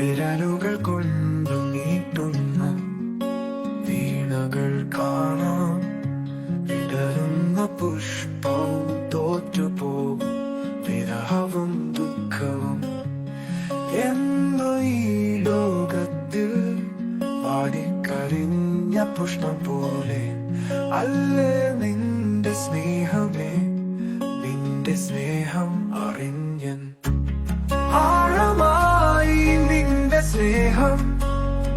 വിരലുകൾ കൊണ്ടു വീണകൾ കാണാം. വിടരുന്ന പുഷ്പവും തോറ്റുപോകും വിരഹവും ദുഃഖവും എന്തോ ഈ ലോകത്തിൽ പാടിക്കരിഞ്ഞ പുഷ്പം പോലെ അല്ലേ നിന്റെ സ്നേഹമേ?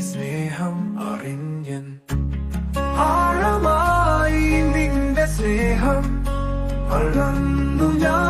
സ്നേഹം അറിഞ്ഞൻ. ആഴമായി നിന്റെ സ്നേഹം വളർന്നു ഞാൻ